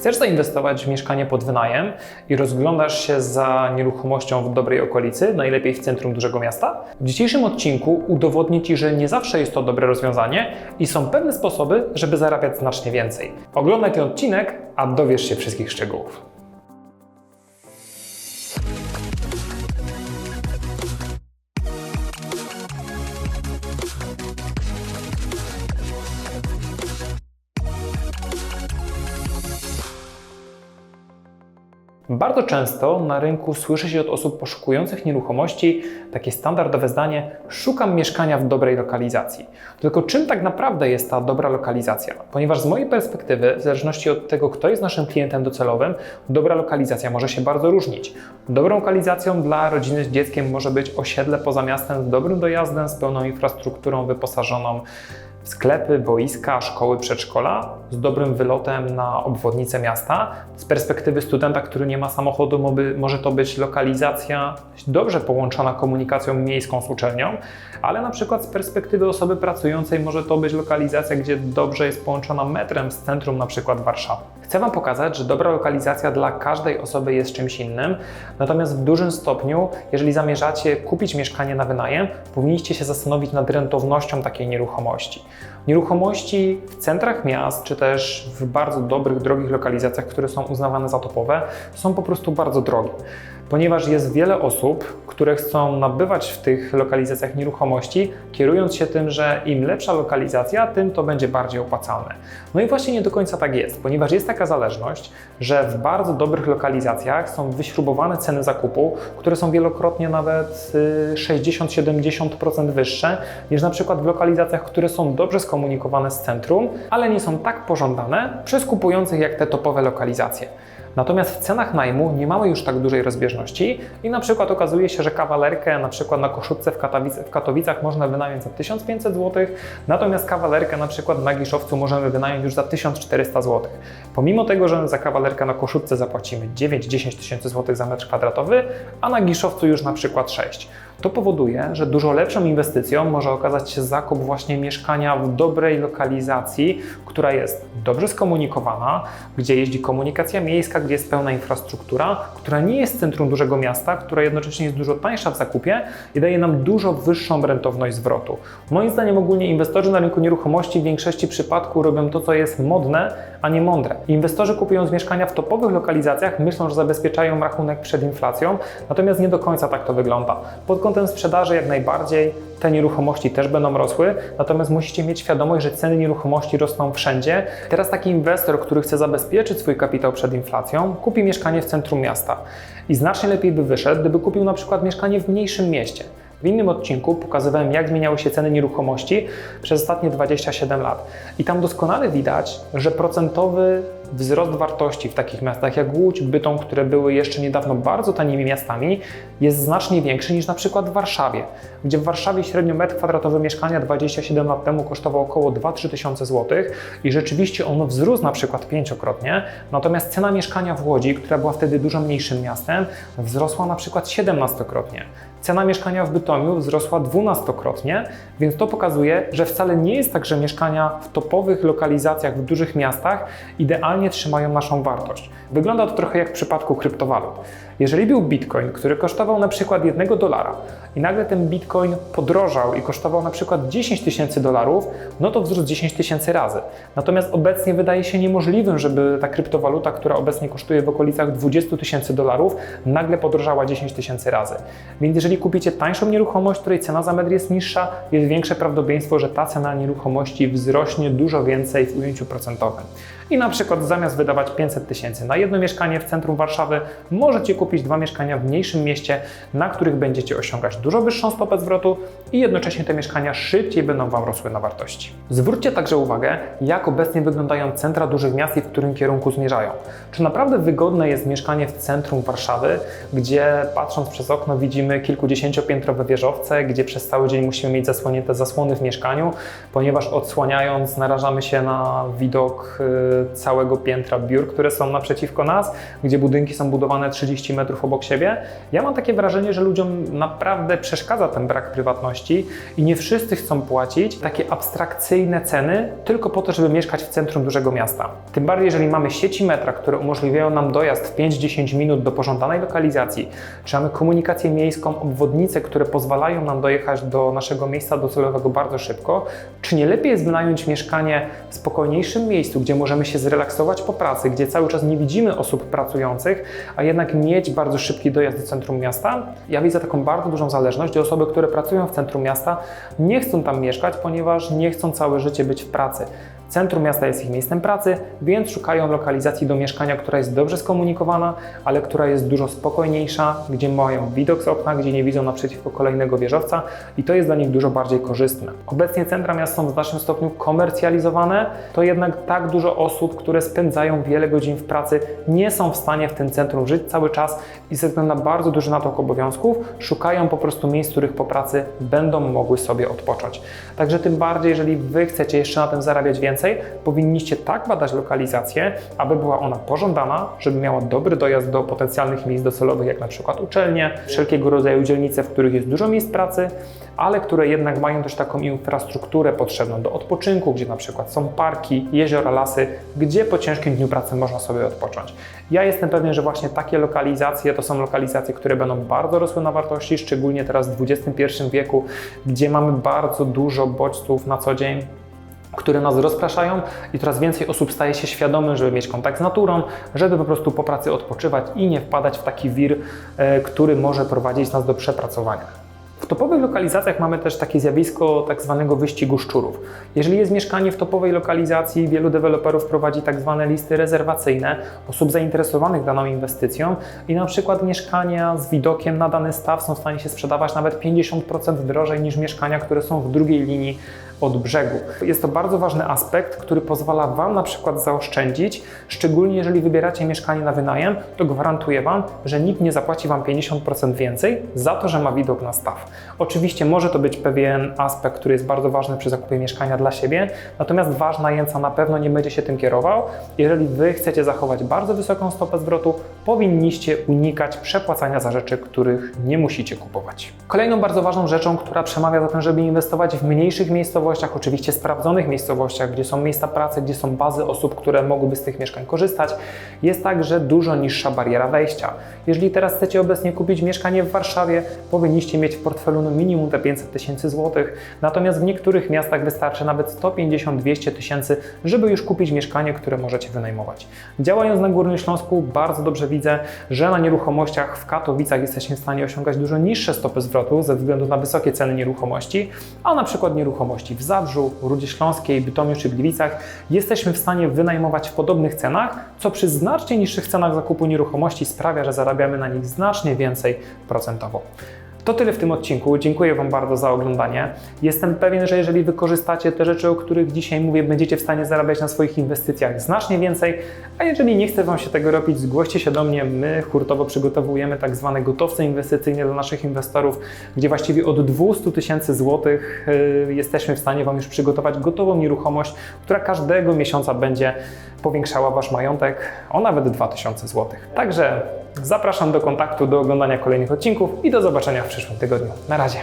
Chcesz zainwestować w mieszkanie pod wynajem i rozglądasz się za nieruchomością w dobrej okolicy, najlepiej w centrum dużego miasta? W dzisiejszym odcinku udowodnię Ci, że nie zawsze jest to dobre rozwiązanie i są pewne sposoby, żeby zarabiać znacznie więcej. Oglądaj ten odcinek, a dowiesz się wszystkich szczegółów. Bardzo często na rynku słyszy się od osób poszukujących nieruchomości takie standardowe zdanie: Szukam mieszkania w dobrej lokalizacji. Tylko czym tak naprawdę jest ta dobra lokalizacja? Ponieważ z mojej perspektywy, w zależności od tego, kto jest naszym klientem docelowym, dobra lokalizacja może się bardzo różnić. Dobrą lokalizacją dla rodziny z dzieckiem może być osiedle poza miastem z dobrym dojazdem, z pełną infrastrukturą wyposażoną sklepy, boiska, szkoły, przedszkola z dobrym wylotem na obwodnicę miasta. Z perspektywy studenta, który nie ma samochodu, może to być lokalizacja dobrze połączona komunikacją miejską z uczelnią, ale na przykład z perspektywy osoby pracującej może to być lokalizacja, gdzie dobrze jest połączona metrem z centrum na przykład Warszawy. Chcę Wam pokazać, że dobra lokalizacja dla każdej osoby jest czymś innym, natomiast w dużym stopniu, jeżeli zamierzacie kupić mieszkanie na wynajem, powinniście się zastanowić nad rentownością takiej nieruchomości. Nieruchomości w centrach miast, czy też w bardzo dobrych, drogich lokalizacjach, które są uznawane za topowe, są po prostu bardzo drogie ponieważ jest wiele osób, które chcą nabywać w tych lokalizacjach nieruchomości, kierując się tym, że im lepsza lokalizacja, tym to będzie bardziej opłacalne. No i właśnie nie do końca tak jest, ponieważ jest taka zależność, że w bardzo dobrych lokalizacjach są wyśrubowane ceny zakupu, które są wielokrotnie nawet 60-70% wyższe niż na przykład w lokalizacjach, które są dobrze skomunikowane z centrum, ale nie są tak pożądane przez kupujących jak te topowe lokalizacje. Natomiast w cenach najmu nie mamy już tak dużej rozbieżności i na przykład okazuje się, że kawalerkę na przykład na Koszutce w, Katowic w Katowicach można wynająć za 1500 zł, natomiast kawalerkę na przykład na Giszowcu możemy wynająć już za 1400 zł. Pomimo tego, że za kawalerkę na Koszutce zapłacimy 9-10 tysięcy złotych za metr kwadratowy, a na Giszowcu już na przykład 6. To powoduje, że dużo lepszą inwestycją może okazać się zakup właśnie mieszkania w dobrej lokalizacji, która jest dobrze skomunikowana, gdzie jeździ komunikacja miejska, gdzie jest pełna infrastruktura, która nie jest centrum dużego miasta, która jednocześnie jest dużo tańsza w zakupie i daje nam dużo wyższą rentowność zwrotu. Moim zdaniem ogólnie inwestorzy na rynku nieruchomości w większości przypadków robią to, co jest modne, a nie mądre. Inwestorzy kupując mieszkania w topowych lokalizacjach myślą, że zabezpieczają rachunek przed inflacją, natomiast nie do końca tak to wygląda. Pod kątem sprzedaży jak najbardziej te nieruchomości też będą rosły, natomiast musicie mieć świadomość, że ceny nieruchomości rosną wszędzie. Teraz taki inwestor, który chce zabezpieczyć swój kapitał przed inflacją, kupi mieszkanie w centrum miasta i znacznie lepiej by wyszedł, gdyby kupił na przykład mieszkanie w mniejszym mieście. W innym odcinku pokazywałem, jak zmieniały się ceny nieruchomości przez ostatnie 27 lat. I tam doskonale widać, że procentowy wzrost wartości w takich miastach jak Łódź, Bytom, które były jeszcze niedawno bardzo tanimi miastami, jest znacznie większy niż na przykład w Warszawie, gdzie w Warszawie średnio metr kwadratowy mieszkania 27 lat temu kosztował około 2-3 tysiące złotych i rzeczywiście ono wzrósł na przykład pięciokrotnie, natomiast cena mieszkania w Łodzi, która była wtedy dużo mniejszym miastem, wzrosła na przykład 17-krotnie. Cena mieszkania w Bytomiu wzrosła dwunastokrotnie, więc to pokazuje, że wcale nie jest tak, że mieszkania w topowych lokalizacjach w dużych miastach idealnie trzymają naszą wartość. Wygląda to trochę jak w przypadku kryptowalut. Jeżeli był bitcoin, który kosztował na przykład 1 dolara i nagle ten bitcoin podrożał i kosztował na przykład 10 tysięcy dolarów, no to wzrósł 10 tysięcy razy. Natomiast obecnie wydaje się niemożliwym, żeby ta kryptowaluta, która obecnie kosztuje w okolicach 20 tysięcy dolarów, nagle podrożała 10 tysięcy razy. Więc jeżeli kupicie tańszą nieruchomość, której cena za metr jest niższa, jest większe prawdopodobieństwo, że ta cena nieruchomości wzrośnie dużo więcej w ujęciu procentowym. I na przykład zamiast wydawać 500 tysięcy na jedno mieszkanie w centrum Warszawy, możecie kupić dwa mieszkania w mniejszym mieście, na których będziecie osiągać dużo wyższą stopę zwrotu i jednocześnie te mieszkania szybciej będą Wam rosły na wartości. Zwróćcie także uwagę, jak obecnie wyglądają centra dużych miast i w którym kierunku zmierzają. Czy naprawdę wygodne jest mieszkanie w centrum Warszawy, gdzie patrząc przez okno widzimy kilkudziesięciopiętrowe wieżowce, gdzie przez cały dzień musimy mieć zasłonięte zasłony w mieszkaniu, ponieważ odsłaniając narażamy się na widok yy, całego piętra biur, które są naprzeciwko nas, gdzie budynki są budowane 30 metrów obok siebie. Ja mam takie wrażenie, że ludziom naprawdę przeszkadza ten brak prywatności i nie wszyscy chcą płacić takie abstrakcyjne ceny tylko po to, żeby mieszkać w centrum dużego miasta. Tym bardziej, jeżeli mamy sieci metra, które umożliwiają nam dojazd w 5-10 minut do pożądanej lokalizacji, czy mamy komunikację miejską, obwodnice, które pozwalają nam dojechać do naszego miejsca docelowego bardzo szybko, czy nie lepiej jest wynająć mieszkanie w spokojniejszym miejscu, gdzie możemy się zrelaksować po pracy, gdzie cały czas nie widzimy osób pracujących, a jednak mieć bardzo szybki dojazd do centrum miasta? Ja widzę taką bardzo dużą zależność, gdzie osoby, które pracują w centrum miasta, nie chcą tam mieszkać, ponieważ nie chcą całe życie być w pracy. Centrum miasta jest ich miejscem pracy, więc szukają lokalizacji do mieszkania, która jest dobrze skomunikowana, ale która jest dużo spokojniejsza, gdzie mają widok z okna, gdzie nie widzą naprzeciwko kolejnego wieżowca i to jest dla nich dużo bardziej korzystne. Obecnie centra miast są w znacznym stopniu komercjalizowane, to jednak tak dużo osób, które spędzają wiele godzin w pracy, nie są w stanie w tym centrum żyć cały czas i ze względu na bardzo duży natok obowiązków szukają po prostu miejsc, w których po pracy będą mogły sobie odpocząć. Także tym bardziej, jeżeli Wy chcecie jeszcze na tym zarabiać więcej, powinniście tak badać lokalizację, aby była ona pożądana, żeby miała dobry dojazd do potencjalnych miejsc docelowych, jak na przykład uczelnie, wszelkiego rodzaju dzielnice, w których jest dużo miejsc pracy, ale które jednak mają też taką infrastrukturę potrzebną do odpoczynku, gdzie na przykład są parki, jeziora, lasy, gdzie po ciężkim dniu pracy można sobie odpocząć. Ja jestem pewien, że właśnie takie lokalizacje to są lokalizacje, które będą bardzo rosły na wartości, szczególnie teraz w XXI wieku, gdzie mamy bardzo dużo bodźców na co dzień, które nas rozpraszają i coraz więcej osób staje się świadomym, żeby mieć kontakt z naturą, żeby po prostu po pracy odpoczywać i nie wpadać w taki wir, e, który może prowadzić nas do przepracowania. W topowych lokalizacjach mamy też takie zjawisko tak zwanego wyścigu szczurów. Jeżeli jest mieszkanie w topowej lokalizacji, wielu deweloperów prowadzi tak zwane listy rezerwacyjne osób zainteresowanych daną inwestycją i na przykład mieszkania z widokiem na dany staw są w stanie się sprzedawać nawet 50% drożej niż mieszkania, które są w drugiej linii od brzegu. Jest to bardzo ważny aspekt, który pozwala Wam na przykład zaoszczędzić, szczególnie jeżeli wybieracie mieszkanie na wynajem, to gwarantuję Wam, że nikt nie zapłaci Wam 50% więcej za to, że ma widok na staw. Oczywiście może to być pewien aspekt, który jest bardzo ważny przy zakupie mieszkania dla siebie, natomiast Wasz najemca na pewno nie będzie się tym kierował. Jeżeli Wy chcecie zachować bardzo wysoką stopę zwrotu, powinniście unikać przepłacania za rzeczy, których nie musicie kupować. Kolejną bardzo ważną rzeczą, która przemawia za tym, żeby inwestować w mniejszych miejscowościach, oczywiście sprawdzonych miejscowościach, gdzie są miejsca pracy, gdzie są bazy osób, które mogłyby z tych mieszkań korzystać, jest także dużo niższa bariera wejścia. Jeżeli teraz chcecie obecnie kupić mieszkanie w Warszawie, powinniście mieć w portfelu no minimum te 500 tysięcy złotych, natomiast w niektórych miastach wystarczy nawet 150-200 tysięcy, żeby już kupić mieszkanie, które możecie wynajmować. Działając na Górnym Śląsku, bardzo dobrze widzę, że na nieruchomościach w Katowicach jesteśmy w stanie osiągać dużo niższe stopy zwrotu ze względu na wysokie ceny nieruchomości, a na przykład nieruchomości w Zabrzu, Rudzie Śląskiej, Bytomiu czy Gliwicach jesteśmy w stanie wynajmować w podobnych cenach, co przy znacznie niższych cenach zakupu nieruchomości sprawia, że zarabiamy na nich znacznie więcej procentowo. To tyle w tym odcinku. Dziękuję Wam bardzo za oglądanie. Jestem pewien, że jeżeli wykorzystacie te rzeczy, o których dzisiaj mówię, będziecie w stanie zarabiać na swoich inwestycjach znacznie więcej. A jeżeli nie chce Wam się tego robić, zgłoście się do mnie. My hurtowo przygotowujemy tak zwane gotowce inwestycyjne dla naszych inwestorów, gdzie właściwie od 200 tysięcy złotych yy, jesteśmy w stanie Wam już przygotować gotową nieruchomość, która każdego miesiąca będzie powiększała Wasz majątek o nawet 2000 złotych. Także zapraszam do kontaktu, do oglądania kolejnych odcinków i do zobaczenia w przyszłym tygodniu. Na razie.